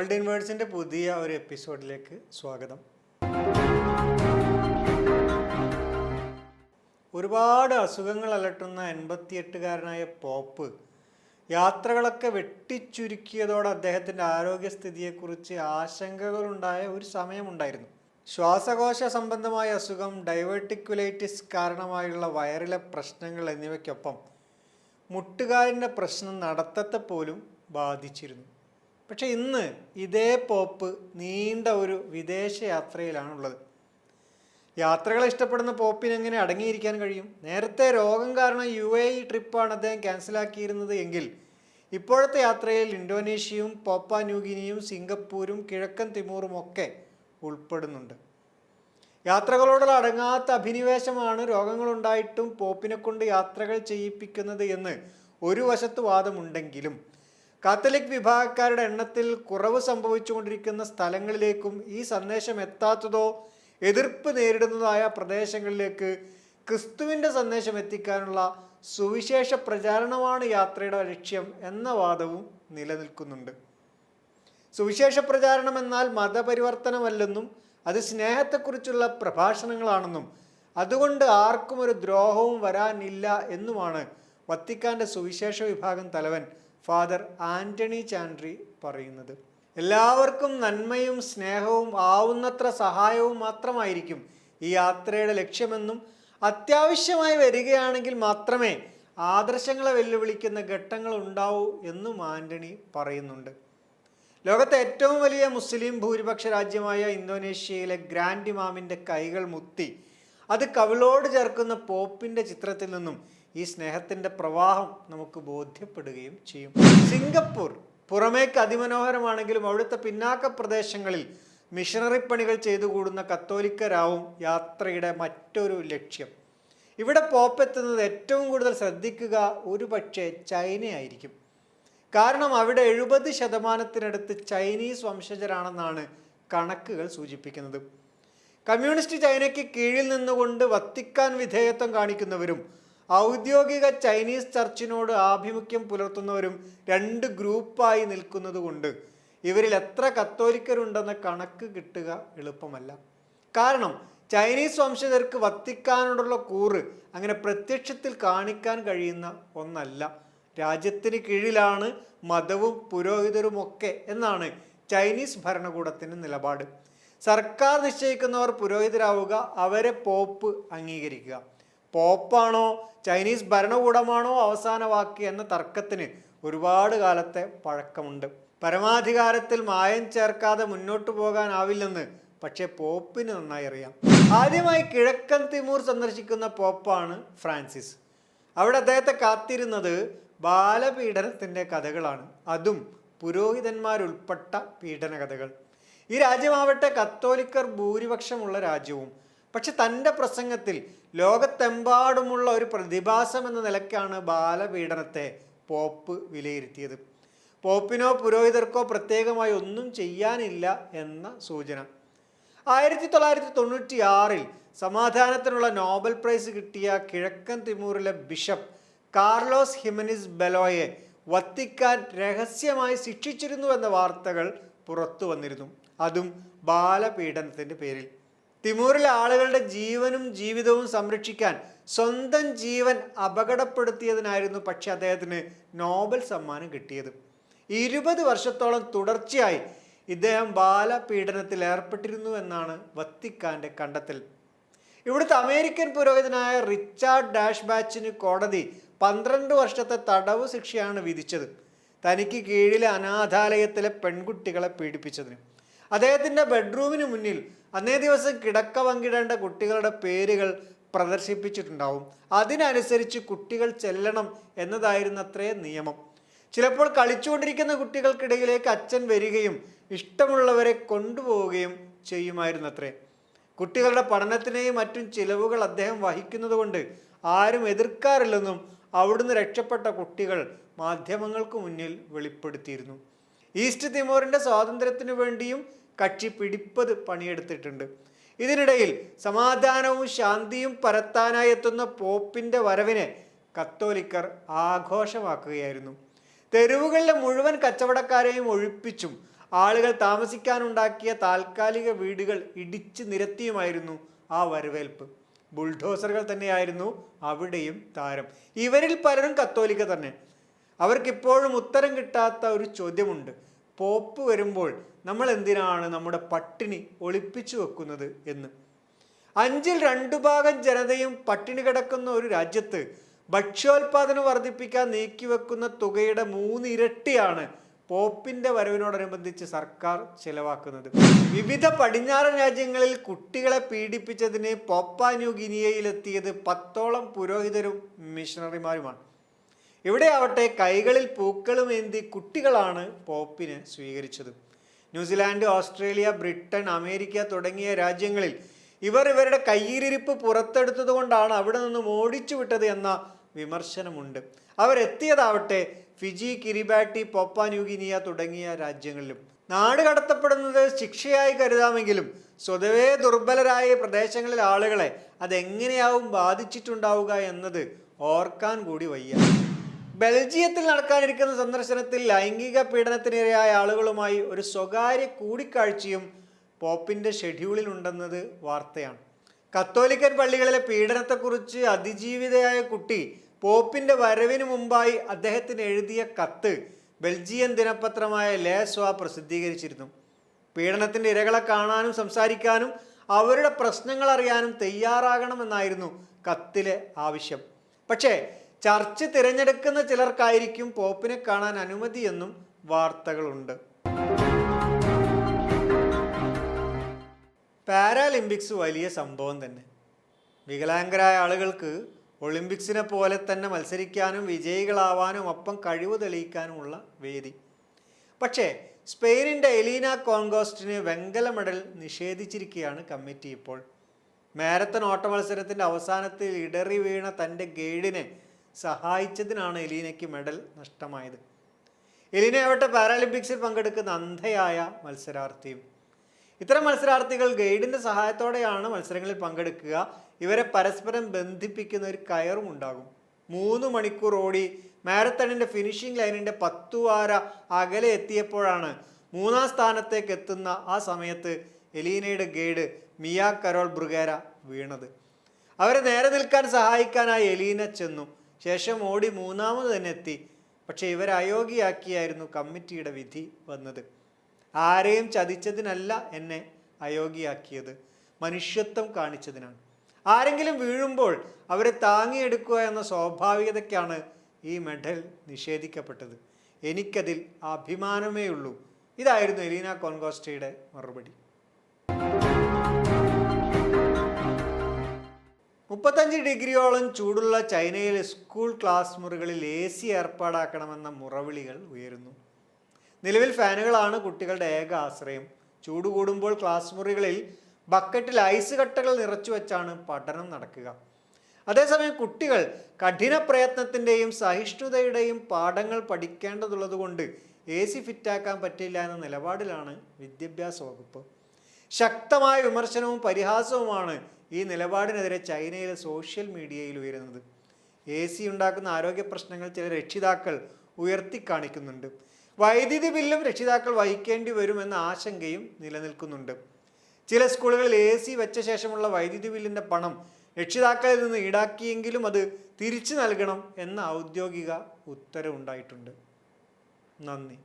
World വേർഡ്സിന്റെ പുതിയ ഒരു എപ്പിസോഡിലേക്ക് സ്വാഗതം. ഒരുപാട് അസുഖങ്ങൾ അലട്ടുന്ന എൺപത്തിയെട്ടുകാരനായ പോപ്പ് യാത്രകളൊക്കെ വെട്ടിച്ചുരുക്കിയതോടെ അദ്ദേഹത്തിന്റെ ആരോഗ്യസ്ഥിതിയെക്കുറിച്ച് ആശങ്കകളുണ്ടായ ഒരു സമയമുണ്ടായിരുന്നു. ശ്വാസകോശ സംബന്ധമായ അസുഖം ഡൈവേർട്ടിക്കുലൈറ്റിസ് കാരണമായുള്ള വയറിലെ പ്രശ്നങ്ങൾ എന്നിവയ്ക്കൊപ്പം മുട്ടുകാലിന്റെ പ്രശ്നം നടത്തത്തെ പോലും ബാധിച്ചിരുന്നു. പക്ഷെ ഇന്ന് ഇതേ പോപ്പ് നീണ്ട ഒരു വിദേശ യാത്രയിലാണുള്ളത്. യാത്രകൾ ഇഷ്ടപ്പെടുന്ന പോപ്പിന് എങ്ങനെ അടങ്ങിയിരിക്കാൻ കഴിയും? നേരത്തെ രോഗം കാരണം യു എ ഇ ട്രിപ്പാണ് അദ്ദേഹം ക്യാൻസലാക്കിയിരുന്നത് എങ്കിൽ ഇപ്പോഴത്തെ യാത്രയിൽ ഇന്തോനേഷ്യയും പോപ്പ ന്യൂഗിനിയും സിംഗപ്പൂരും കിഴക്കൻ തിമൂറും ഒക്കെ ഉൾപ്പെടുന്നുണ്ട്. യാത്രകളോടുള്ള അടങ്ങാത്ത അഭിനിവേശമാണ് രോഗങ്ങളുണ്ടായിട്ടും പോപ്പിനെ കൊണ്ട് യാത്രകൾ ചെയ്യിപ്പിക്കുന്നത് എന്ന് ഒരു വശത്ത് വാദമുണ്ടെങ്കിലും കാത്തലിക് വിഭാഗക്കാരുടെ എണ്ണത്തിൽ കുറവ് സംഭവിച്ചുകൊണ്ടിരിക്കുന്ന സ്ഥലങ്ങളിലേക്കും ഈ സന്ദേശം എത്താത്തതോ എതിർപ്പ് നേരിടുന്നതായ പ്രദേശങ്ങളിലേക്ക് ക്രിസ്തുവിന്റെ സന്ദേശം എത്തിക്കാനുള്ള സുവിശേഷ പ്രചാരണമാണ് യാത്രയുടെ ലക്ഷ്യം എന്ന വാദവും നിലനിൽക്കുന്നുണ്ട്. സുവിശേഷ പ്രചാരണം എന്നാൽ മതപരിവർത്തനമല്ലെന്നും അത് സ്നേഹത്തെക്കുറിച്ചുള്ള പ്രഭാഷണങ്ങളാണെന്നും അതുകൊണ്ട് ആർക്കും ഒരു ദ്രോഹവും വരാനില്ല എന്നുമാണ് വത്തിക്കാന്റെ സുവിശേഷ വിഭാഗം തലവൻ ഫാദർ ആന്റണി ചാൻഡ്രി പറയുന്നത്. എല്ലാവർക്കും നന്മയും സ്നേഹവും ആവുന്നത്ര സഹായവും മാത്രമായിരിക്കും ഈ യാത്രയുടെ ലക്ഷ്യമെന്നും അത്യാവശ്യമായി വരികയാണെങ്കിൽ മാത്രമേ ആദർശങ്ങളെ വെല്ലുവിളിക്കുന്ന ഘട്ടങ്ങൾ ഉണ്ടാവൂ എന്നും ആന്റണി പറയുന്നുണ്ട്. ലോകത്തെ ഏറ്റവും വലിയ മുസ്ലിം ഭൂരിപക്ഷ രാജ്യമായ ഇന്തോനേഷ്യയിലെ ഗ്രാൻഡ് ഇമാമിന്റെ കൈകൾ മുത്തി അത് കവിളോട് ചേർക്കുന്ന പോപ്പിന്റെ ചിത്രത്തിൽ നിന്നും ഈ സ്നേഹത്തിന്റെ പ്രവാഹം നമുക്ക് ബോധ്യപ്പെടുകയും ചെയ്യും. സിംഗപ്പൂർ പുറമേക്ക് അതിമനോഹരമാണെങ്കിലും അവിടുത്തെ പിന്നാക്ക പ്രദേശങ്ങളിൽ മിഷണറി പണികൾ ചെയ്തു കൂടുന്ന കത്തോലിക്കരാവും യാത്രയുടെ മറ്റൊരു ലക്ഷ്യം. ഇവിടെ പോപ്പെത്തുന്നത് ഏറ്റവും കൂടുതൽ ശ്രദ്ധിക്കുക ഒരു പക്ഷേ ചൈനയായിരിക്കും. കാരണം അവിടെ എഴുപത് ശതമാനത്തിനടുത്ത് ചൈനീസ് വംശജരാണെന്നാണ് കണക്കുകൾ സൂചിപ്പിക്കുന്നത്. കമ്മ്യൂണിസ്റ്റ് ചൈനയ്ക്ക് കീഴിൽ നിന്നുകൊണ്ട് വത്തിക്കാൻ വിധേയത്വം കാണിക്കുന്നവരും ഔദ്യോഗിക ചൈനീസ് ചർച്ചിനോട് ആഭിമുഖ്യം പുലർത്തുന്നവരും രണ്ട് ഗ്രൂപ്പായി നിൽക്കുന്നതുകൊണ്ട് ഇവരിൽ എത്ര കത്തോലിക്കരുണ്ടെന്ന കണക്ക് കിട്ടുക എളുപ്പമല്ല. കാരണം ചൈനീസ് വംശജർക്ക് വത്തിക്കാനോടുള്ള കൂറ് അങ്ങനെ പ്രത്യക്ഷത്തിൽ കാണിക്കാൻ കഴിയുന്ന ഒന്നല്ല. രാജ്യത്തിന് കീഴിലാണ് മതവും പുരോഹിതരുമൊക്കെ എന്നാണ് ചൈനീസ് ഭരണകൂടത്തിന്റെ നിലപാട്. സർക്കാർ നിശ്ചയിക്കുന്നവർ പുരോഹിതരാവുക അവരെ പോപ്പ് അംഗീകരിക്കുക. പോപ്പാണോ ചൈനീസ് ഭരണകൂടമാണോ അവസാന വാക്ക് എന്ന തർക്കത്തിന് ഒരുപാട് കാലത്തെ പഴക്കമുണ്ട്. പരമാധികാരത്തിൽ മായം ചേർക്കാതെ മുന്നോട്ടു പോകാനാവില്ലെന്ന് പക്ഷേ പോപ്പിന് നന്നായി അറിയാം. ആദ്യമായി കിഴക്കൻ തിമൂർ സന്ദർശിക്കുന്ന പോപ്പാണ് ഫ്രാൻസിസ്. അവിടെ അദ്ദേഹത്തെ കാത്തിരുന്നത് ബാലപീഡനത്തിന്റെ കഥകളാണ്. അതും പുരോഹിതന്മാരുൾപ്പെട്ട പീഡന കഥകൾ ഈ രാജ്യമാവട്ടെ കത്തോലിക്കർ ഭൂരിപക്ഷമുള്ള രാജ്യവും പക്ഷെ തന്റെ പ്രസംഗത്തിൽ ലോകത്തെമ്പാടുമുള്ള ഒരു പ്രതിഭാസം എന്ന നിലയ്ക്കാണ് ബാലപീഡനത്തെ പോപ്പ് വിലയിരുത്തിയത്. പോപ്പിനോ പുരോഹിതർക്കോ പ്രത്യേകമായി ഒന്നും ചെയ്യാനില്ല എന്ന സൂചന. ആയിരത്തി തൊള്ളായിരത്തി തൊണ്ണൂറ്റി ആറിൽ സമാധാനത്തിനുള്ള നോബൽ പ്രൈസ് കിട്ടിയ കിഴക്കൻ തിമൂറിലെ ബിഷപ്പ് കാർലോസ് ഹിമനിസ് ബെലോയെ വത്തിക്കാൻ രഹസ്യമായി ശിക്ഷിച്ചിരുന്നു എന്ന വാർത്തകൾ പുറത്തു വന്നിരുന്നു. അതും ബാലപീഡനത്തിന്റെ പേരിൽ. തിമൂറിലെ ആളുകളുടെ ജീവനും ജീവിതവും സംരക്ഷിക്കാൻ സ്വന്തം ജീവൻ അപകടപ്പെടുത്തിയതിനായിരുന്നു പക്ഷേ അദ്ദേഹത്തിന് നോബൽ സമ്മാനം കിട്ടിയത്. ഇരുപത് വർഷത്തോളം തുടർച്ചയായി ഇദ്ദേഹം ബാലപീഡനത്തിൽ ഏർപ്പെട്ടിരുന്നു എന്നാണ് വത്തിക്കാന്റെ കണ്ടെത്തൽ. ഇവിടുത്തെ അമേരിക്കൻ പുരോഹിതനായ റിച്ചാർഡ് ഡാഷ് ബാച്ചിന് കോടതി പന്ത്രണ്ട് വർഷത്തെ തടവ് ശിക്ഷയാണ് വിധിച്ചത്. തനിക്ക് കീഴിലെ അനാഥാലയത്തിലെ പെൺകുട്ടികളെ പീഡിപ്പിച്ചതിന്. അദ്ദേഹത്തിന്റെ ബെഡ്റൂമിന് മുന്നിൽ അന്നേ ദിവസം കിടക്ക പങ്കിടേണ്ട കുട്ടികളുടെ പേരുകൾ പ്രദർശിപ്പിച്ചിട്ടുണ്ടാവും. അതിനനുസരിച്ച് കുട്ടികൾ ചെല്ലണം എന്നതായിരുന്നു അത്രേ നിയമം. ചിലപ്പോൾ കളിച്ചുകൊണ്ടിരിക്കുന്ന കുട്ടികൾക്കിടയിലേക്ക് അച്ഛൻ വരികയും ഇഷ്ടമുള്ളവരെ കൊണ്ടുപോവുകയും ചെയ്യുമായിരുന്നത്രേ. കുട്ടികളുടെ പഠനത്തിനെയും മറ്റും ചിലവുകൾ അദ്ദേഹം വഹിക്കുന്നതുകൊണ്ട് ആരും എതിർക്കാറില്ലെന്നും അവിടുന്ന് രക്ഷപ്പെട്ട കുട്ടികൾ മാധ്യമങ്ങൾക്ക് മുന്നിൽ വെളിപ്പെടുത്തിയിരുന്നു. ഈസ്റ്റ് തിമോറിന്റെ സ്വാതന്ത്ര്യത്തിനു വേണ്ടിയും കക്ഷി പിടിപ്പത് പണിയെടുത്തിട്ടുണ്ട്. ഇതിനിടയിൽ സമാധാനവും ശാന്തിയും പരത്താനായി എത്തുന്ന പോപ്പിന്റെ വരവിനെ കത്തോലിക്കർ ആഘോഷമാക്കുകയായിരുന്നു. തെരുവുകളിലെ മുഴുവൻ കച്ചവടക്കാരെയും ഒഴിപ്പിച്ചും ആളുകൾ താമസിക്കാനുണ്ടാക്കിയ താൽക്കാലിക വീടുകൾ ഇടിച്ചു നിരത്തിയുമായിരുന്നു ആ വരവേൽപ്പ്. ബുൾഡോസറുകൾ തന്നെയായിരുന്നു അവിടെയും താരം. ഇവരിൽ പലരും കത്തോലിക്ക തന്നെ. അവർക്കിപ്പോഴും ഉത്തരം കിട്ടാത്ത ഒരു ചോദ്യമുണ്ട്. പോപ്പ് വരുമ്പോൾ നമ്മൾ എന്തിനാണ് നമ്മുടെ പട്ടിണി ഒളിപ്പിച്ചു വെക്കുന്നത് എന്ന്? അഞ്ചിൽ രണ്ടു ഭാഗം ജനതയും പട്ടിണി കിടക്കുന്ന ഒരു രാജ്യത്ത് ഭക്ഷ്യോൽപാദനം വർദ്ധിപ്പിക്കാൻ നീക്കിവെക്കുന്ന തുകയുടെ മൂന്നിരട്ടിയാണ് പോപ്പിന്റെ വരവിനോടനുബന്ധിച്ച് സർക്കാർ ചെലവാക്കുന്നത്. വിവിധ പടിഞ്ഞാറൻ രാജ്യങ്ങളിൽ കുട്ടികളെ പീഡിപ്പിച്ചതിന് പോപ്പ ന്യൂ ഗിനിയയിലെത്തിയത് പത്തോളം പുരോഹിതരും മിഷണറിമാരുമാണ്. ഇവിടെ ആവട്ടെ കൈകളിൽ പൂക്കളും എന്തി കുട്ടികളാണ് പോപ്പിനെ സ്വീകരിച്ചത്. ന്യൂസിലാൻഡ് ഓസ്ട്രേലിയ ബ്രിട്ടൻ അമേരിക്ക തുടങ്ങിയ രാജ്യങ്ങളിൽ ഇവർ ഇവരുടെ കയ്യിലിരിപ്പ് പുറത്തെടുത്തതുകൊണ്ടാണ് അവിടെ നിന്നും ഓടിച്ചു വിട്ടത് എന്ന വിമർശനമുണ്ട്. അവരെത്തിയതാവട്ടെ ഫിജി കിരിബാറ്റി പോപ്പ ന്യൂഗിനിയ തുടങ്ങിയ രാജ്യങ്ങളിലും. നാട് കടത്തപ്പെടുന്നത് ശിക്ഷയായി കരുതാമെങ്കിലും സ്വതവേ ദുർബലരായ പ്രദേശങ്ങളിലെ ആളുകളെ അതെങ്ങനെയാവും ബാധിച്ചിട്ടുണ്ടാവുക എന്നത് ഓർക്കാൻ കൂടി വയ്യ. ബെൽജിയത്തിൽ നടക്കാനിരിക്കുന്ന സന്ദർശനത്തിൽ ലൈംഗിക പീഡനത്തിനിരയായ ആളുകളുമായി ഒരു സ്വകാര്യ കൂടിക്കാഴ്ചയും പോപ്പിന്റെ ഷെഡ്യൂളിൽ ഉണ്ടെന്നത് വാർത്തയാണ്. കത്തോലിക്കൻ പള്ളികളിലെ പീഡനത്തെക്കുറിച്ച് അതിജീവിതയായ കുട്ടി പോപ്പിന്റെ വരവിന് മുമ്പായി അദ്ദേഹത്തിന് എഴുതിയ കത്ത് ബെൽജിയൻ ദിനപത്രമായ ലേസ്വ പ്രസിദ്ധീകരിച്ചിരുന്നു. പീഡനത്തിന്റെ ഇരകളെ കാണാനും സംസാരിക്കാനും അവരുടെ പ്രശ്നങ്ങൾ അറിയാനും തയ്യാറാകണമെന്നായിരുന്നു കത്തിലെ ആവശ്യം. പക്ഷേ ചർച്ച് തിരഞ്ഞെടുക്കുന്ന ചിലർക്കായിരിക്കും പോപ്പിനെ കാണാൻ അനുമതിയെന്നും വാർത്തകളുണ്ട്. പാരാലിമ്പിക്സ് വലിയ സംഭവം തന്നെ. വികലാംഗരായ ആളുകൾക്ക് ഒളിമ്പിക്സിനെ പോലെ തന്നെ മത്സരിക്കാനും വിജയികളാവാനും ഒപ്പം കഴിവ് തെളിയിക്കാനുമുള്ള വേദി. പക്ഷേ സ്പെയിനിന്റെ എലീന കോൺഗോസ്റ്റിന് വെങ്കല മെഡൽ നിഷേധിച്ചിരിക്കുകയാണ് കമ്മിറ്റി ഇപ്പോൾ. മാരത്തൺ ഓട്ട മത്സരത്തിന്റെ അവസാനത്തിൽ ഇടറി വീണ തന്റെ ഗൈഡിനെ സഹായിച്ചതിനാണ് എലീനയ്ക്ക് മെഡൽ നഷ്ടമായത്. എലീന ആവട്ടെ പാരാലിമ്പിക്സിൽ പങ്കെടുക്കുന്ന അന്ധയായ മത്സരാർത്ഥിയും. ഇത്തരം മത്സരാർത്ഥികൾ ഗൈഡിന്റെ സഹായത്തോടെയാണ് മത്സരങ്ങളിൽ പങ്കെടുക്കുക. ഇവരെ പരസ്പരം ബന്ധിപ്പിക്കുന്ന ഒരു കയറും ഉണ്ടാകും. മൂന്ന് മണിക്കൂർ ഓടി മാരത്തണിന്റെ ഫിനിഷിംഗ് ലൈനിന്റെ പത്തു വാര അകലെ എത്തിയപ്പോഴാണ് മൂന്നാം സ്ഥാനത്തേക്ക് എത്തുന്ന ആ സമയത്ത് എലീനയുടെ ഗൈഡ് മിയ കരോൾ ബ്രുഗേര വീണത്. അവരെ നേരെ നിൽക്കാൻ സഹായിക്കാനായി എലീന ചെന്നു. ശേഷം ഓടി മൂന്നാമത് തന്നെ എത്തി. പക്ഷെ ഇവരെ അയോഗ്യയാക്കിയായിരുന്നു കമ്മിറ്റിയുടെ വിധി വന്നത്. ആരെയും ചതിച്ചതിനല്ല എന്നെ അയോഗ്യയാക്കിയത്. മനുഷ്യത്വം കാണിച്ചതിനാണ്. ആരെങ്കിലും വീഴുമ്പോൾ അവരെ താങ്ങിയെടുക്കുക എന്ന സ്വാഭാവികതയ്ക്കാണ് ഈ മെഡൽ നിഷേധിക്കപ്പെട്ടത്. എനിക്കതിൽ അഭിമാനമേ ഉള്ളൂ ഇതായിരുന്നു എലീന കോൺഗോസ്റ്റയുടെ മറുപടി. മുപ്പത്തഞ്ച് ഡിഗ്രിയോളം ചൂടുള്ള ചൈനയിലെ സ്കൂൾ ക്ലാസ് മുറികളിൽ എ സി ഏർപ്പാടാക്കണമെന്ന മുറവിളികൾ ഉയരുന്നു. നിലവിൽ ഫാനുകളാണ് കുട്ടികളുടെ ഏക ആശ്രയം. ചൂട് കൂടുമ്പോൾ ക്ലാസ് മുറികളിൽ ബക്കറ്റിൽ ഐസ് കട്ടകൾ നിറച്ചു വെച്ചാണ് പഠനം നടക്കുക. അതേസമയം കുട്ടികൾ കഠിന പ്രയത്നത്തിന്റെയും സഹിഷ്ണുതയുടെയും പാഠങ്ങൾ പഠിക്കേണ്ടതുള്ളതുകൊണ്ട് എ സി ഫിറ്റാക്കാൻ പറ്റില്ല എന്ന നിലപാടിലാണ് വിദ്യാഭ്യാസ വകുപ്പ്. ശക്തമായ വിമർശനവും പരിഹാസവുമാണ് ഈ നിലപാടിനെതിരെ ചൈനയിലെ സോഷ്യൽ മീഡിയയിൽ ഉയരുന്നത്. എ സി ഉണ്ടാക്കുന്ന ആരോഗ്യ പ്രശ്നങ്ങൾ ചില രക്ഷിതാക്കൾ ഉയർത്തിക്കാണിക്കുന്നുണ്ട്. വൈദ്യുതി ബില്ലും രക്ഷിതാക്കൾ വഹിക്കേണ്ടി വരുമെന്ന ആശങ്കയും നിലനിൽക്കുന്നുണ്ട്. ചില സ്കൂളുകളിൽ എ സി വെച്ച ശേഷമുള്ള വൈദ്യുതി ബില്ലിന്റെ പണം രക്ഷിതാക്കളിൽ നിന്ന് ഈടാക്കിയെങ്കിലും അത് തിരിച്ചു നൽകണം എന്ന ഔദ്യോഗിക ഉത്തരവുണ്ടായിട്ടുണ്ട്. നന്ദി.